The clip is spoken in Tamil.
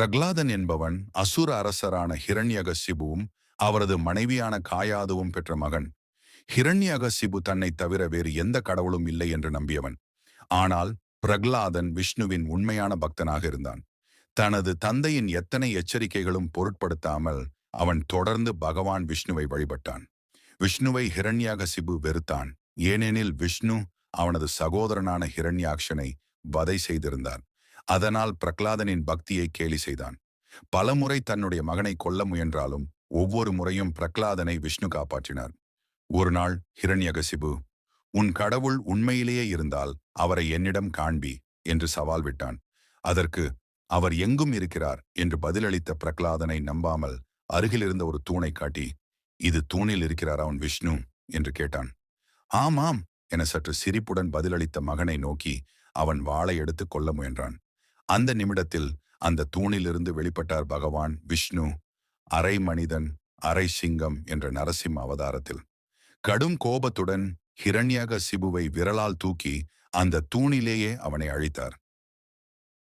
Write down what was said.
பிரகலாதன் என்பவன் அசுர அரசரான ஹிரண்யகசிபுவும் அவரது மனைவியான காயாதுவும் பெற்ற மகன். ஹிரண்யகசிபு தன்னை தவிர வேறு எந்த கடவுளும் இல்லை என்று நம்பியவன். ஆனால் பிரகலாதன் விஷ்ணுவின் உண்மையான பக்தனாக இருந்தான். தனது தந்தையின் எத்தனை எச்சரிக்கைகளும் பொருட்படுத்தாமல் அவன் தொடர்ந்து பகவான் விஷ்ணுவை வழிபட்டான். விஷ்ணுவை ஹிரண்யாகசிபு வெறுத்தான். ஏனெனில் விஷ்ணு அவனது சகோதரனான ஹிரண்யாக்ஷனை வதை செய்திருந்தார். அதனால் பிரகலாதனின் பக்தியை கேலி செய்தான். பலமுறை தன்னுடைய மகனை கொல்ல முயன்றாலும் ஒவ்வொரு முறையும் பிரகலாதனை விஷ்ணு காப்பாற்றினார். ஒரு நாள் ஹிரண்யகசிபு உன் கடவுள் உண்மையிலேயே இருந்தால் அவரை என்னிடம் காண்பி என்று சவால் விட்டான். அதற்கு அவர் எங்கும் இருக்கிறார் என்று பதிலளித்த பிரகலாதனை நம்பாமல் அருகிலிருந்த ஒரு தூணை காட்டி இது தூணில் இருக்கிறார் அவன் விஷ்ணு? என்று கேட்டான். ஆமாம் என சற்று சிரிப்புடன் பதிலளித்த மகனை நோக்கி அவன் வாளை எடுத்து கொல்ல முயன்றான். அந்த நிமிடத்தில் அந்த தூணிலிருந்து வெளிப்பட்டார் பகவான் விஷ்ணு அரை மனிதன் அரை சிங்கம் என்ற நரசிம்ம அவதாரத்தில். கடும் கோபத்துடன் ஹிரண்யக சிபுவை விரலால் தூக்கி அந்த தூணிலேயே அவனை அழித்தார்.